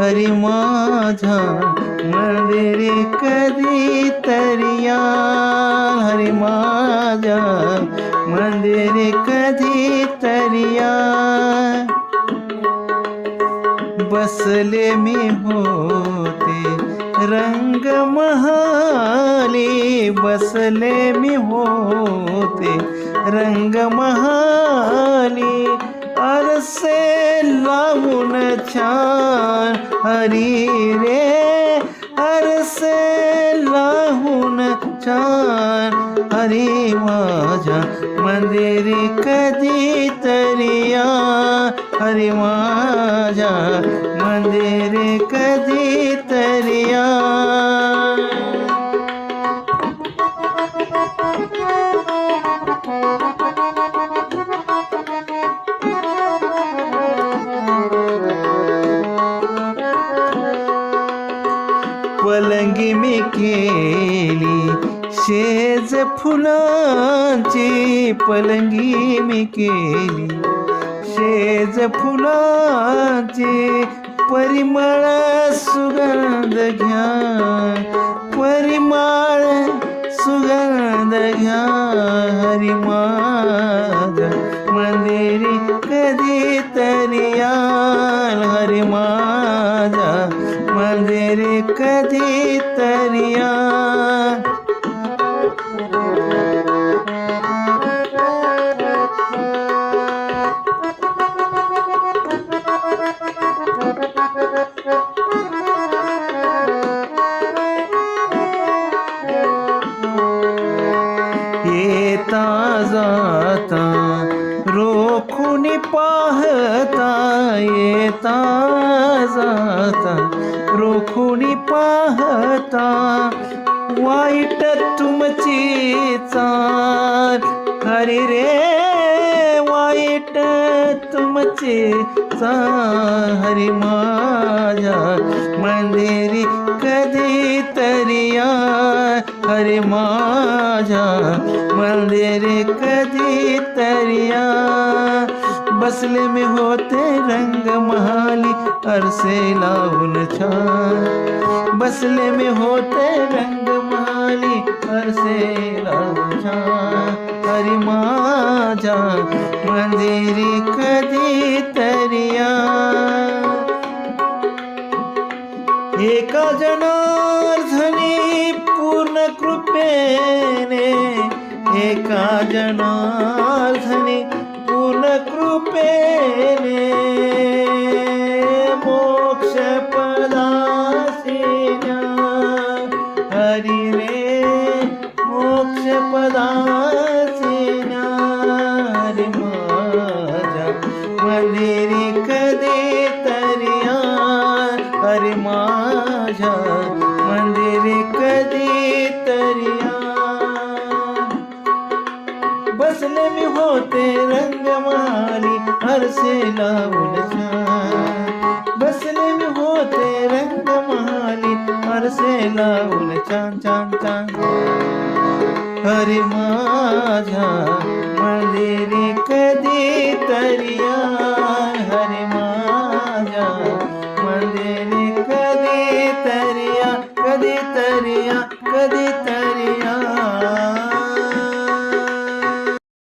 हरी माझा मंदिरी कधी तरिया हरी माझा मंदिरी कधी तरिया बसले मी होते रंग महाली बसले मी होते रंग महाली. अरसे लावून छान हरी रे, हर अरसे लावून छान हरी माझ्या मंदिर कदी तरिया। हरी माझ्या मंदिर कदी तरिया। पलंगी मी केली. शेज फुलांची पलंगी मी केली. शेज फुलांची परिमळ सुगंध घ्या परिमळ सुगंध घ्या हरिमाग मंदिरी कधी तरी याल. हरी मंदिरी पाहता येता जाता रोखुणी पाहता वाईट तुमची चाल. हरी रे वाईट तुमचे चाल. हरी माझ्या मंदिरी कधी तरिया हरी माझ्या मंदिरी कधी तरिया बसले में होते रंग महाली अरसे लावून छान बसले में होते रंग महाली अरसे लावून छान हरी माझ्या मंदिरी कदी तरिया। एका जनार्धनी पूर्ण कृपेने, एका जनार्धनी कृपेने मोक्ष पदासी हरी रे मोक्ष पदासी हरी माझ्या मंदिरी कधी तरिया। हरी माझ्या ते रंग माली, हर से लाउल चाँद। बसने में होते रंग माली, हर से लाउल चाँद चाँद चाँद। हरे माझा मलेरे कदी तरिया हरे माझा मलेरे कदी तरिया कदी तरिया कदी